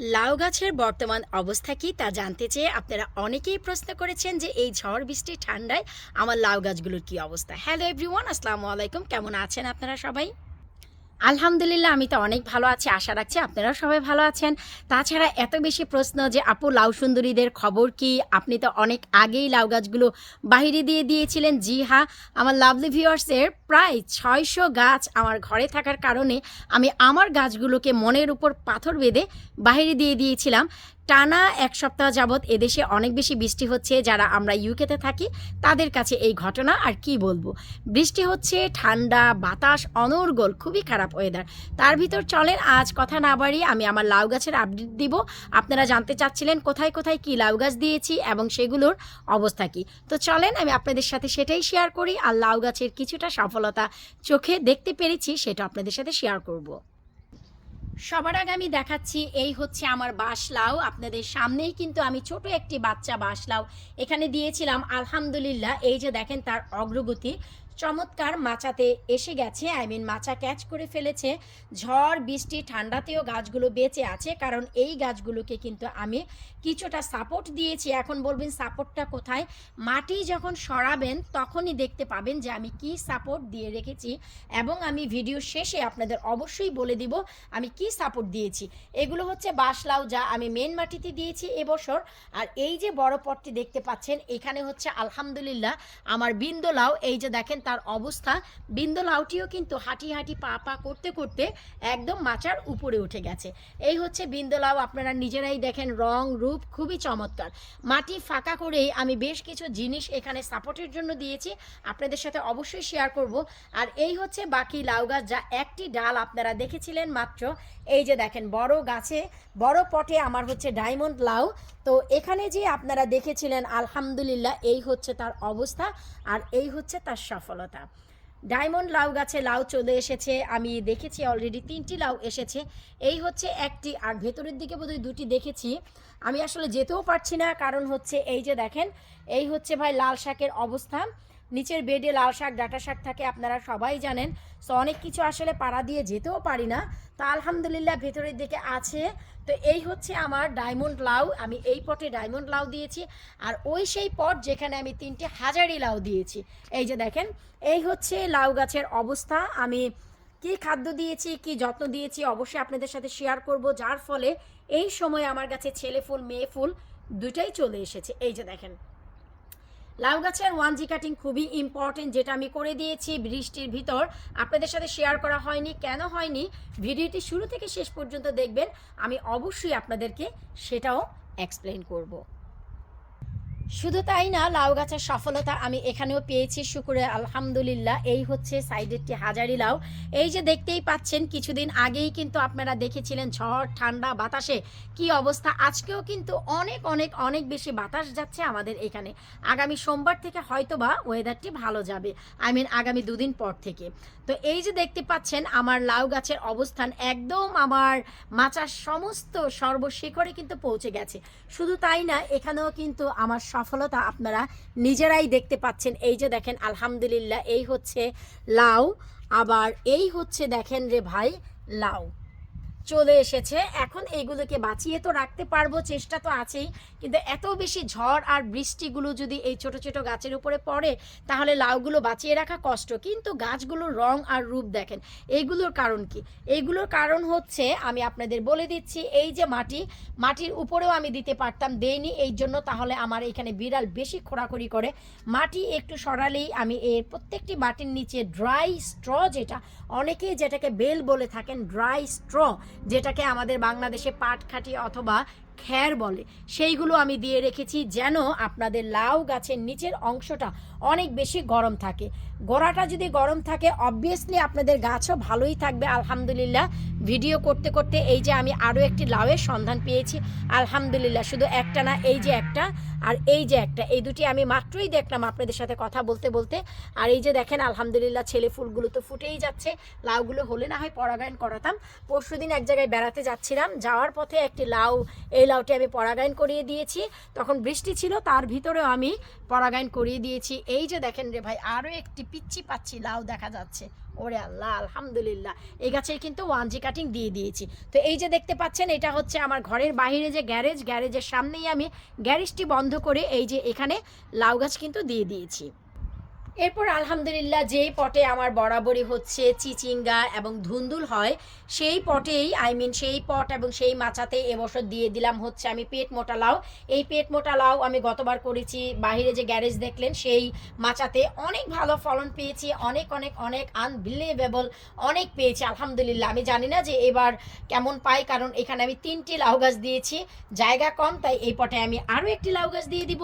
লাউ গাছের বর্তমান অবস্থা কি তা জানতে চেয়ে আপনারা অনেকেই প্রশ্ন করেছেন যে এই ঝড় বৃষ্টি ঠান্ডায় আমার লাউ গাছগুলোর কি অবস্থা। হ্যালো এভরিওয়ান আসসালামু আলাইকুম। কেমন আছেন আপনারা সবাই? আলহামদুলিল্লাহ, আমি তো অনেক ভালো আছি। আশা রাখছি আপনারাও সবাই ভালো আছেন। তাছাড়া এত বেশি প্রশ্ন যে, আপু, লাউ সুন্দরীদের খবর কি? আপনি তো অনেক আগেই লাউ গাছগুলো বাহিরে দিয়ে দিয়েছিলেন। জি হা আমার লাভলি ভিউয়ার্সের প্রায় ছয়শো গাছ আমার ঘরে থাকার কারণে আমি আমার গাছগুলোকে মনের উপর পাথর বেঁধে বাহিরে দিয়ে দিয়েছিলাম। টানা এক সপ্তাহ যাবৎ এদেশে অনেক বেশি বৃষ্টি হচ্ছে, যারা আমরা ইউকেতে থাকি, তাদের কাছে এই ঘটনা আর কি বলব? বৃষ্টি হচ্ছে, ঠান্ডা, বাতাস, অনর্গল, খুবই খারাপ ওয়েদার তার ভিতর চলেন, আজ কথা না বাড়িয়ে আমি আমার লাউ গাছের আপডেট দিব। আপনারা জানতে চাচ্ছিলেন কোথায় কোথায় কি লাউ গাছ দিয়েছি এবং সেগুলোর অবস্থা কি। তো চলেন, আমি আপনাদের সাথে সেটাই শেয়ার করি। আর লাউ গাছের কিছুটা সফলতা চোখে দেখতে পেরেছি, সেটা আপনাদের সাথে শেয়ার করব। সবার আগে আমি দেখাচ্ছি, এই হচ্ছে আমার বাসলাও। আপনাদের সামনেই কিন্তু আমি ছোট একটি বাচ্চা বাসলাও। এখানে দিয়েছিলাম, আলহামদুলিল্লাহ। এই যে দেখেন তার অগ্রগতি। চমৎকার মাচাতে এসে গেছে। আই মিন মাচা ক্যাচ করে ফেলেছে। ঝড়, বৃষ্টি, ঠান্ডাতেও গাছগুলো বেঁচে আছে, কারণ এই গাছগুলোকে কিন্তু আমি কিছুটা সাপোর্ট দিয়েছি। এখন বলবেন সাপোর্টটা কোথায়? মাটি যখন সরাবেন, তখনই দেখতে পাবেন যে আমি কি সাপোর্ট দিয়ে রেখেছি এবং আমি ভিডিও শেষে আপনাদের অবশ্যই বলে দিব আমি কি সাপোর্ট দিয়েছি। এগুলো হচ্ছে বাঁশলাউ যা আমি মেন মাটিতে দিয়েছি এবছর। আর এই যে বড় পটটি দেখতে পাচ্ছেন, এখানে হচ্ছে আলহামদুলিল্লাহ, আমার বিন্দলাও এই যে দেখেন তার অবস্থা বিন্দলাউটিও কিন্তু হাঁটি হাঁটি পা পা করতে করতে একদম মাচার উপরে উঠে গেছে। এই হচ্ছে বিন্দলাও আপনারা নিজেরাই দেখেন রং, রূপ খুবই চমৎকার। মাটি ফাঁকা করেই আমি বেশ কিছু জিনিস এখানে সাপোর্টের জন্য দিয়েছি, আপনাদের সাথে অবশ্যই শেয়ার করব। আর এই হচ্ছে বাকি লাউ গাছ, যা একটি ডাল আপনারা দেখেছিলেন মাত্র এই যে দেখেন, বড় গাছে, বড় পটে আমার হচ্ছে ডায়মন্ড লাউ। তো এখানে যে আপনারা দেখেছিলেন, আলহামদুলিল্লাহ, এই হচ্ছে তার অবস্থা আর এই হচ্ছে তার সফলতা। ডায়মন্ড লাউ গাছে লাউ চলে এসেছে, আমি দেখেছি অলরেডি তিনটি লাউ এসেছে। এই হচ্ছে একটি আর ভেতরের দিকে বোধহয় দুটি দেখেছি। আমি আসলে যেতেও পারছি না, কারণ হচ্ছে এই যে দেখেন, এই হচ্ছে ভাই লাল শাকের অবস্থা। নিচের বেডে লাল শাক, ডাটা শাক থাকে, আপনারা সবাই জানেন। সো অনেক কিছু আসলে পাড়া দিয়ে যেতেও পারি না। তা আলহামদুলিল্লাহ ভেতরের দিকে আছে। তো এই হচ্ছে আমার ডায়মন্ড লাউ। আমি এই পটে ডায়মন্ড লাউ দিয়েছি। আর ওই সেই পট যেখানে আমি তিনটে হাজারি লাউ দিয়েছি। এই যে দেখেন, এই হচ্ছে লাউ গাছের অবস্থা। আমি কি খাদ্য দিয়েছি, কি যত্ন দিয়েছি অবশ্যই আপনাদের সাথে শেয়ার করব। যার ফলে এই সময় আমার কাছে ছেলে ফুল, মেয়ে ফুল দুটাই চলে এসেছে। এই যে দেখেন লাউ গাছের ওয়ান জি কাটিং খুবই ইম্পর্টেন্ট যেটা আমি করে দিয়েছি বৃষ্টির ভিতর। আপনাদের সাথে শেয়ার করা হয়নি, কেন হয়নি? ভিডিওটি শুরু থেকে শেষ পর্যন্ত দেখবেন। আমি অবশ্যই আপনাদেরকে সেটাও এক্সপ্লেন করব। শুধু তাই না, লাউ গাছের সফলতা আমি এখানেও পেয়েছি, শুকুরে আলহামদুলিল্লাহ। এই হচ্ছে সাইডেরটি হাজারি লাউ। এই যে দেখতেই পাচ্ছেন, কিছুদিন আগেই কিন্তু আপনারা দেখেছিলেন ঝড়, ঠান্ডা, বাতাসে কি অবস্থা। আজকেও কিন্তু অনেক অনেক অনেক বেশি বাতাস যাচ্ছে আমাদের এখানে। আগামী সোমবার থেকে হয়তোবা ওয়েদারটি ভালো যাবে। আই মিন আগামী দুদিন পর থেকে। তো এই যে দেখতে পাচ্ছেন, আমার লাউ গাছের অবস্থান একদম আমার মাচার সমস্ত সর্বশিখরে কিন্তু পৌঁছে গেছে। শুধু তাই না, এখানেও কিন্তু আমার সফলতা আপনারা নিজেরাই দেখতে পাচ্ছেন। এই যে দেখেন, আলহামদুলিল্লাহ, এই হচ্ছে লাউ। আবার এই হচ্ছে দেখেন রে ভাই, লাউ। চলে এসেছে। এখন এইগুলোকে বাঁচিয়ে তো রাখতে পারব, চেষ্টা তো আছেই। কিন্তু এত বেশি ঝড় আর বৃষ্টিগুলো যদি এই ছোট ছোট গাছের উপরে পড়ে, তাহলে লাউগুলো বাঁচিয়ে রাখা কষ্ট। কিন্তু গাছগুলোর রং আর রূপ দেখেন এইগুলোর কারণ কি? এইগুলোর কারণ হচ্ছে, আমি আপনাদের বলে দিচ্ছি, এই যে মাটি, মাটির উপরেও আমি দিতে পারতাম, দেইনি, এই জন্য তাহলে আমার এখানে বিড়াল বেশি খোরাখড়ি করে। মাটি একটু সরালেই আমি এর প্রত্যেকটি মাটির নিচে ড্রাই স্ট্র যেটা, অনেকেই যেটাকে বেল বলে থাকেন ড্রাই স্ট্র যেটাকে আমাদের বাংলাদেশে পাটখাটি অথবা খ্যার বলে। সেইগুলো আমি দিয়ে রেখেছি যেন আপনাদের লাউ গাছের নিচের অংশটা অনেক বেশি গরম থাকে। গোড়াটা যদি গরম থাকে অবভিয়াসলি আপনাদের গাছও ভালোই থাকবে, আলহামদুলিল্লাহ। ভিডিও করতে করতে এই যে আমি আরও একটি লাউয়ের সন্ধান পেয়েছি, আলহামদুলিল্লাহ। শুধু একটা না, এই যে একটা আর এই যে একটা, এই দুটি আমি মাত্রই দেখলাম আপনাদের সাথে কথা বলতে বলতে। আর এই যে দেখেন, আলহামদুলিল্লাহ ছেলে ফুলগুলো তো ফুটেই যাচ্ছে। লাউগুলো হলে না হয় পরাগায়ন করাতাম। পরশুদিন এক জায়গায় বেড়াতে যাচ্ছিলাম। যাওয়ার পথে একটি লাউ, এই লাউটি আমি পরাগায়ন করিয়ে দিয়েছি। তখন বৃষ্টি ছিল, তার ভিতরেও আমি পরাগায়ন করিয়ে দিয়েছি। এই যে দেখেন রে ভাই, আরও একটি পিচ্ছি পাচ্ছি লাউ দেখা যাচ্ছে। ওরে আল্লাহ, আলহামদুলিল্লাহ। এই গাছের কিন্তু ওয়ান জি কাটিং দিয়ে দিয়েছি। তো এই যে দেখতে পাচ্ছেন, এটা হচ্ছে আমার ঘরের বাহিরে যে গ্যারেজ গ্যারেজের সামনেই আমি গ্যারেজটি বন্ধ করে এই যে এখানে লাউ গাছ কিন্তু দিয়ে দিয়েছি। এরপর আলহামদুলিল্লাহ, যেই পটে আমার বরাবরই হচ্ছে চিচিঙ্গা এবং ধুন্দুল হয় সেই পটেই আই মিন সেই পট এবং সেই মাচাতে এবছর দিয়ে দিলাম হচ্ছে আমি পেট মোটা লাউ। এই পেট মোটা লাউ আমি গতবার করেছি বাইরে যে গ্যারেজ দেখলেন সেই মাচাতে অনেক ভালো ফলন পেয়েছি, অনেক অনেক অনেক আনবিলিভেবল অনেক পেয়েছি, আলহামদুলিল্লাহ। আমি জানি না যে এবার কেমন পাই, কারণ এখানে আমি তিনটি লাউ গাছ দিয়েছি, জায়গা কম, তাই এই পটে আমি আরও একটি লাউ গাছ দিয়ে দিব।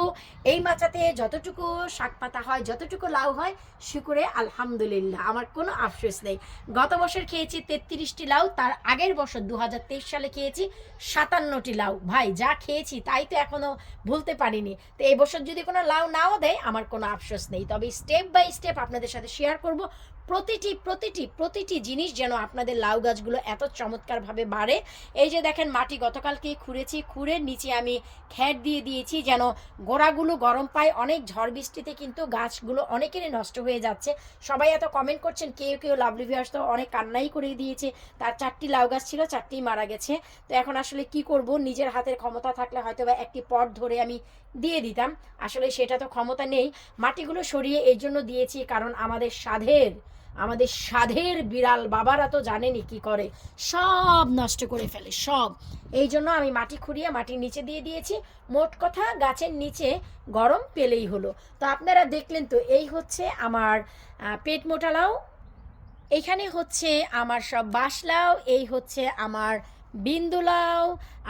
এই মাচাতে যতটুকু শাক পাতা হয়, যতটুকু লাউ হয়, শুকুরে আলহামদুলিল্লাহ, আমার কোনো আফসোস নেই। গত বছর খেয়েছি তেত্রিশটি লাউ তার আগের বছর দু হাজার তেইশ সালে খেয়েছি সাতান্নটি লাউ। ভাই, যা খেয়েছি তাই তো এখনও ভুলতে পারিনি। তো এই বছর যদি কোনো লাউ নাও দেয়, আমার কোনো আফসোস নেই। তবে স্টেপ বাই স্টেপ আপনাদের সাথে শেয়ার করব। প্রতিটি প্রতিটি প্রতিটি জিনিস যেন আপনাদের লাউ গাছগুলো এত চমৎকারভাবে বাড়ে। এই যে দেখেন মাটি গতকালকে খুঁড়েছি, খুঁড়ে নিচে আমি খ্যাট দিয়ে দিয়েছি যেন গোড়াগুলো গরম পায়। অনেক ঝড় বৃষ্টিতে কিন্তু গাছগুলো অনেকেরই নষ্ট হয়ে যাচ্ছে। সবাই এত কমেন্ট করছেন, কেউ কেউ লাভলি ভিউয়ার্স তো অনেক কান্নাই করে দিয়েছে। তার চারটি লাউ গাছ ছিল, চারটি মারা গেছে। তো এখন আসলে কি করব? নিজের হাতের ক্ষমতা থাকলে হয়তো বা একটি পট ধরে আমি দিয়ে দিতাম। আসলে সেটা তো ক্ষমতা নেই। মাটিগুলো সরিয়ে এই জন্য দিয়েছি কারণ আমাদের সাধের আমাদের সাধের বিড়াল বাবারা তো জানেনি কি করে। সব নষ্ট করে ফেলে, সব। এই জন্য আমি মাটি খুঁড়িয়ে মাটির নিচে দিয়ে দিয়েছি। মোট কথা গাছের নিচে গরম পেলেই হলো। তো আপনারা দেখলেন তো, এই হচ্ছে আমার পেট মোটালাও, এখানে হচ্ছে আমার সব বাসলাও এই হচ্ছে আমার বিন্দু লাউ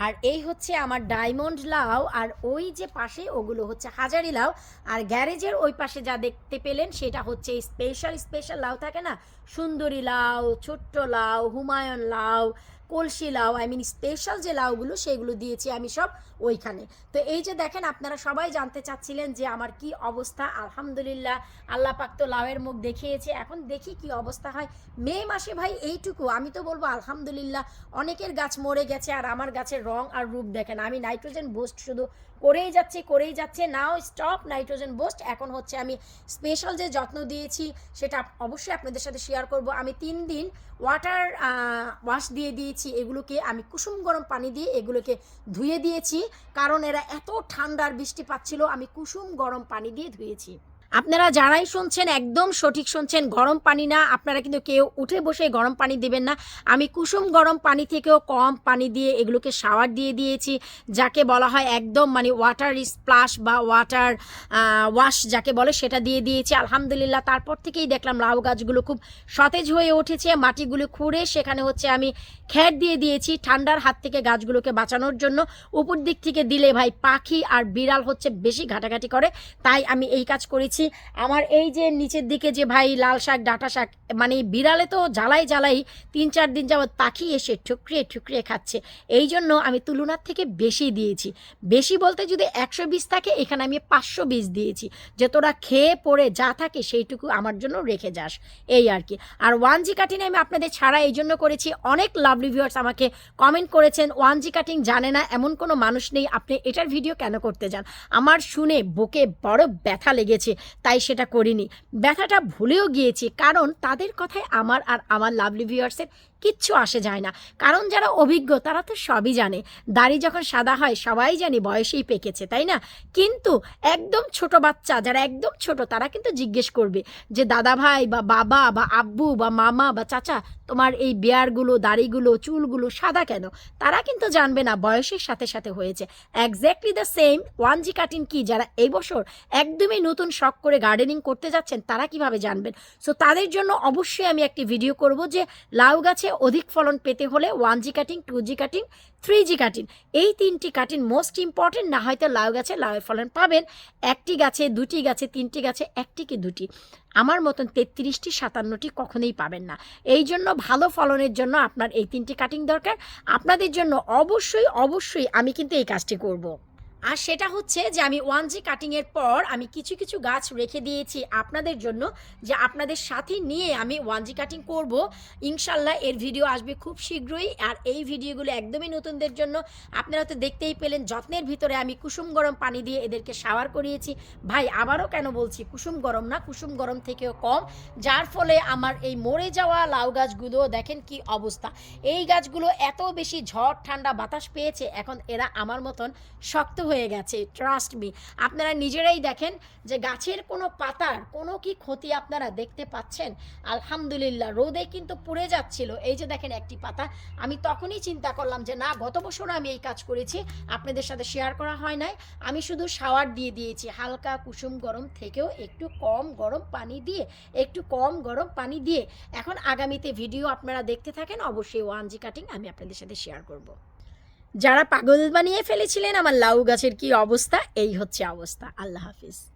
আর এই হচ্ছে আমার ডায়মন্ড লাউ, আর ওই যে পাশে ওগুলো হচ্ছে হাজারি লাউ, আর গ্যারেজের ওই পাশে যা দেখতে পেলেন সেটা হচ্ছে স্পেশাল স্পেশাল লাউ থাকে না? সুন্দরী লাউ, ছোট্ট লাউ, হুমায়ুন লাউ, কলসি লাউ আই মিন স্পেশাল যে লাউগুলো সেগুলো দিয়েছি আমি সব ওইখানে। তো এই যে দেখেন আপনারা সবাই জানতে চাচ্ছিলেন যে আমার কি অবস্থা, আলহামদুলিল্লাহ আল্লাহ পাক তো লাউয়ের মুখ দেখিয়েছে। এখন দেখি কি অবস্থা হয়। মে মাসে ভাই এইটুকু, আমি তো বলব আলহামদুলিল্লাহ, অনেকের গাছ মরে গেছে আর আমার গাছের রং আর রূপ দেখেন। আমি নাইট্রোজেন বুস্ট শুধু করেই যাচ্ছে করেই যাচ্ছে। নাও স্টপ নাইট্রোজেন বুস্ট এখন হচ্ছে আমি স্পেশাল যে যত্ন দিয়েছি, সেটা অবশ্যই আপনাদের সাথে শেয়ার করব। আমি তিন দিন ওয়াটার ওয়াশ দিয়ে দিয়েছি। এগুলোকে আমি কুসুম গরম পানি দিয়ে এগুলোকে ধুয়ে দিয়েছি। কারণ এরা এত ঠান্ডার বৃষ্টি পাচ্ছিল আমি কুসুম গরম পানি দিয়ে ধুয়েছি। আপনারা যারাই শুনছেন একদম সঠিক শুনছেন, গরম পানি না, আপনারা কিন্তু কেউ উঠে বসে গরম পানি দিবেন না। আমি কুসুম গরম পানি থেকেও কম পানি দিয়ে এগুলোকে শাওয়ার দিয়ে দিয়েছি, যাকে বলা হয় একদম মানে ওয়াটার স্প্লাশ বা ওয়াটার ওয়াশ যাকে বলে সেটা দিয়ে দিয়েছি। আলহামদুলিল্লাহ, তারপর থেকেই দেখলাম লাউ গাছগুলো খুব সতেজ হয়ে উঠেছে। মাটিগুলো খুঁড়ে সেখানে হচ্ছে আমি খ্যার দিয়ে দিয়েছি ঠান্ডার হাত থেকে গাছগুলোকে বাঁচানোর জন্য। উপর দিক থেকে দিলে ভাই পাখি আর বিড়াল হচ্ছে বেশি ঘাটাঘাটি করে, তাই আমি এই কাজ করেছি। আমার এই যে নিচের দিকে যে ভাই লাল শাক, ডাটা শাক মানে বিড়ালে তো জ্বালাই জ্বালাই তিন চার দিন যাবৎ পাখি এসে ঠুকরিয়ে ঠুকরিয়ে খাচ্ছে। এই জন্য আমি তুলনার থেকে বেশি দিয়েছি। বেশি বলতে যদি একশো বিশ থাকে, এখানে আমি পাঁচশো বিশ দিয়েছি। যে তোরা খেয়ে পড়ে যা থাকে সেইটুকু আমার জন্য রেখে যাস। এই আর কি। আর ওয়ান জি কাটিং আমি আপনাদের ছাড়া এই জন্য করেছি। অনেক লাভলি ভিউয়ার্স আমাকে কমেন্ট করেছেন ওয়ান জি কাটিং জানে না, এমন কোনো মানুষ নেই। আপনি এটার ভিডিও কেন করতে যান? আমার শুনে বুকে বড় ব্যথা লেগেছে। তাই সেটা করিনি। ব্যথাটা ভুলেও গিয়েছি কারণ তাদের কথায় আমার আর আমার লাভলি ভিউয়ার্সের কিচ্ছু আসে যায় না। কারণ যারা অভিজ্ঞ, তারা তো সবই জানে। দাড়ি যখন সাদা হয়, সবাই জানি বয়সেই পেকেছে, তাই না? কিন্তু একদম ছোট বাচ্চা, যারা একদম ছোট, তারা কিন্তু জিজ্ঞেস করবে যে, দাদা ভাই বা বাবা বা আব্বু বা মামা বা চাচা, তোমার এই বেয়ারগুলো, দাড়িগুলো, চুলগুলো সাদা কেন? তারা কিন্তু জানবে না, বয়সের সাথে সাথে হয়েছে। Exactly the same one G cutting কি, যারা এই বছর একদমই নতুন শখ করে গার্ডেনিং করতে যাচ্ছেন, তারা কীভাবে জানবেন? সো তাদের জন্য অবশ্যই আমি একটি ভিডিও করব যে, লাউ গাছে অধিক ফলন পেতে হলে one G cutting two G cutting three G cutting এই তিনটি কাটিং মোস্ট ইম্পর্টেন্ট না হয়তো লাউ গাছে লাউয়ের ফলন পাবেন। একটি গাছে দুটি গাছে, তিনটি গাছে, একটি কি দুটি? আমার মতন তেত্রিশটি, সাতান্নটি কখনোই পাবেন না। এই জন্য ভালো ফলনের জন্য আপনার এই তিনটি কাটিং দরকার। আপনাদের জন্য অবশ্যই অবশ্যই আমি কিন্তু এই কাজটি করব। আর সেটা হচ্ছে যে আমি ওয়ান জি কাটিংয়ের পর আমি কিছু কিছু গাছ রেখে দিয়েছি আপনাদের জন্য যে আপনাদের সাথে নিয়ে আমি ওয়ান জি কাটিং করব। ইনশাল্লাহ এর ভিডিও আসবে খুব শীঘ্রই আর এই ভিডিওগুলো একদমই নতুনদের জন্য। আপনারা তো দেখতেই পেলেন যত্নের ভিতরে আমি কুসুম গরম পানি দিয়ে এদেরকে শাওয়ার করিয়েছি। ভাই, আবারও কেন বলছি কুসুম গরম না, কুসুম গরম থেকেও কম। যার ফলে আমার এই মরে যাওয়া লাউ গাছগুলো দেখেন কি অবস্থা। এই গাছগুলো এত বেশি ঝড়, ঠান্ডা বাতাস পেয়েছে, এখন এরা আমার মতন শক্ত হয়ে গেছে ট্রাস্ট মি আপনারা নিজেরাই দেখেন যে গাছের কোনো পাতার কোনো কি ক্ষতি আপনারা দেখতে পাচ্ছেন? আলহামদুলিল্লাহ, রোদে কিন্তু পুড়ে যাচ্ছিল। এই যে দেখেন একটি পাতা, আমি তখনই চিন্তা করলাম যে না, গত বছর আমি এই কাজ করেছি, আপনাদের সাথে শেয়ার করা হয় নাই। আমি শুধু শাওয়ার দিয়ে দিয়েছি, হালকা কুসুম গরম থেকেও একটু কম গরম পানি দিয়ে, একটু কম গরম পানি দিয়ে। এখন আগামীতে ভিডিও আপনারা দেখতে থাকেন, অবশ্যই ওয়ান জি কাটিং আমি আপনাদের সাথে শেয়ার করব। যারা পাগল বানিয়ে ফেলেছিলেন আমার লাউ গাছের কি অবস্থা? এই হচ্ছে অবস্থা। আল্লাহ হাফিজ।